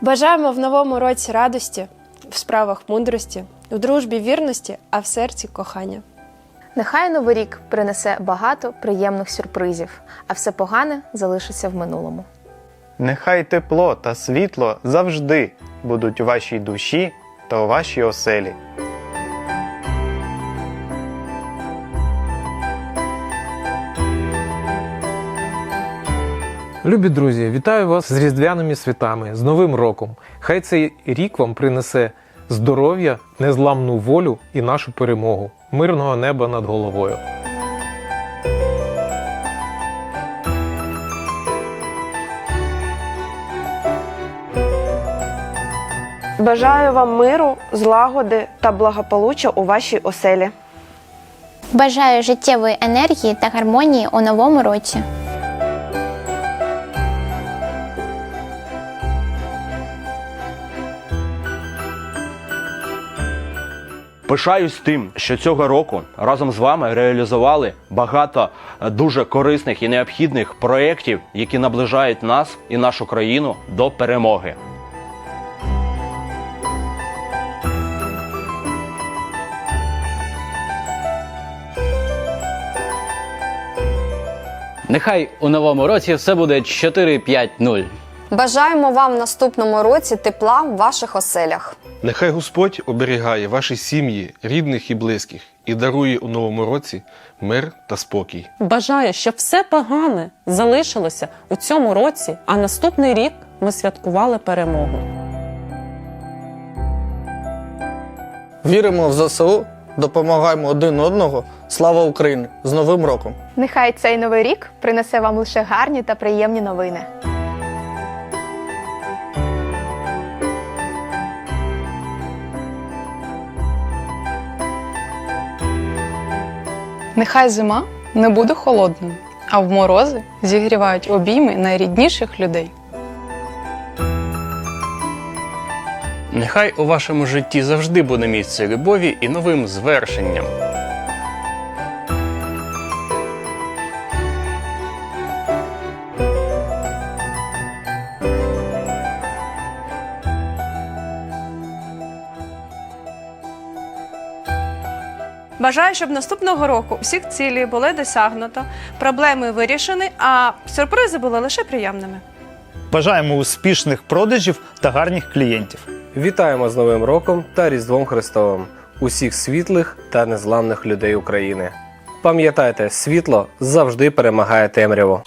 Бажаємо в новому році радості, в справах мудрості, в дружбі вірності, а в серці кохання. Нехай новий рік принесе багато приємних сюрпризів, а все погане залишиться в минулому. Нехай тепло та світло завжди будуть у вашій душі та у вашій оселі. Любі друзі, вітаю вас з різдвяними святами, з Новим роком. Хай цей рік вам принесе здоров'я, незламну волю і нашу перемогу, мирного неба над головою. Бажаю вам миру, злагоди та благополуччя у вашій оселі. Бажаю життєвої енергії та гармонії у новому році. Пишаюсь тим, що цього року разом з вами реалізували багато е, дуже корисних і необхідних проєктів, які наближають нас і нашу країну до перемоги. Нехай у новому році все буде 4-5-0. Бажаємо вам в наступному році тепла в ваших оселях. Нехай Господь оберігає ваші сім'ї, рідних і близьких і дарує у новому році мир та спокій. Бажаю, щоб все погане залишилося у цьому році, а наступний рік ми святкували перемогу. Віримо в ЗСУ, допомагаємо один одного. Слава Україні! З Новим роком! Нехай цей новий рік принесе вам лише гарні та приємні новини. Нехай зима не буде холодною, а в морози зігрівають обійми найрідніших людей. Нехай у вашому житті завжди буде місце любові і новим звершенням. Бажаю, щоб наступного року всіх цілі були досягнуто, проблеми вирішені, а сюрпризи були лише приємними. Бажаємо успішних продажів та гарних клієнтів. Вітаємо з Новим роком та Різдвом Христовим усіх світлих та незламних людей України. Пам'ятайте, світло завжди перемагає темряву.